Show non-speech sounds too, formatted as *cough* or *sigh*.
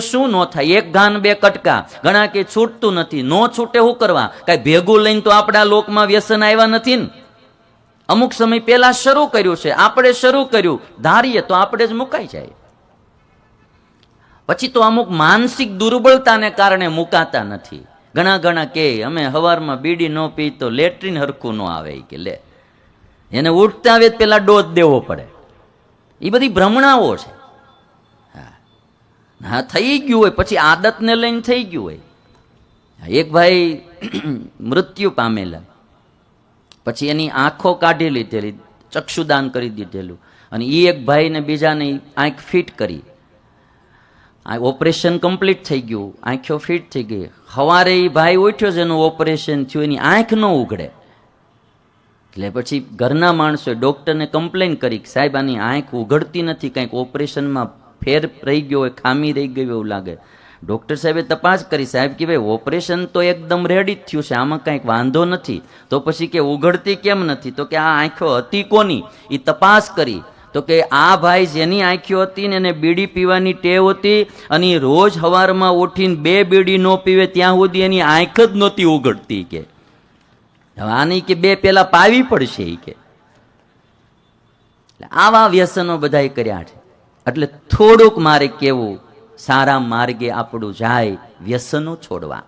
શું નો થાય? એક ઘાન બે કટકા. ઘણા કે છૂટતું નથી. નો છૂટે શું કરવા? કઈ ભેગું લઈને તો આપણા લોકમાં વ્યસન આવ્યા નથી ને? અમુક સમય પહેલા શરૂ કર્યું છે. આપણે શરૂ કર્યું. ધારીએ તો આપણે જ મુકાઈ જાય. પછી તો અમુક માનસિક દુર્બળતાને કારણે મુકાતા નથી. ઘણા ઘણા કે, અમે હવારમાં બીડી ન પી તો લેટ્રિન હરખું ન આવે. કે, લે. એને ઉઠતા આવે પેલા ડોઝ દેવો પડે. એ બધી ભ્રમણાઓ છે. હા, થઈ ગયું હોય, પછી આદતને લઈને થઈ ગયું હોય. એક ભાઈ *clears throat* મૃત્યુ પામેલા. પછી એની આંખો કાઢી લીધેલી, ચક્ષુદાન કરી દીધેલું. અને એ એક ભાઈને બીજાને આંખ ફિટ કરી. આ ઓપરેશન કમ્પ્લીટ થઈ ગયું, આંખો ફિટ થઈ ગઈ. સવારે એ ભાઈ ઉઠ્યો એનું ઓપરેશન થયું, એની આંખ ન ઉઘડે. એટલે પછી ઘરના માણસોએ ડૉક્ટરને કમ્પ્લેન કરી કે સાહેબ, આની આંખ ઉઘડતી નથી, કંઈક ઓપરેશનમાં ફેર રહી ગયો હોય, ખામી રહી ગઈ એવું લાગે. ડૉક્ટર સાહેબે તપાસ કરી, સાહેબ કે ભાઈ, ઓપરેશન તો એકદમ રેડી જ થયું છે, આમાં કંઈક વાંધો નથી. તો પછી કે ઉઘડતી કેમ નથી? તો કે આ આંખો હતી કોની? એ તપાસ કરી. તો કે આ ભાઈ જેની આંખો હતી ને એને બીડી પીવાની ટેવ હતી અને રોજ સવારમાં ઉઠીને બે બીડી ન પીવે, ત્યાં સુધી એની આંખ જ નહોતી ઉઘડતી કે. આની કે બે પેલા પાવી પડશે એ કે. આવા વ્યસનો બધાય કર્યા છે. એટલે થોડુંક મારે કેવું? સારા માર્ગે આપણું જાય વ્યસનો છોડવા.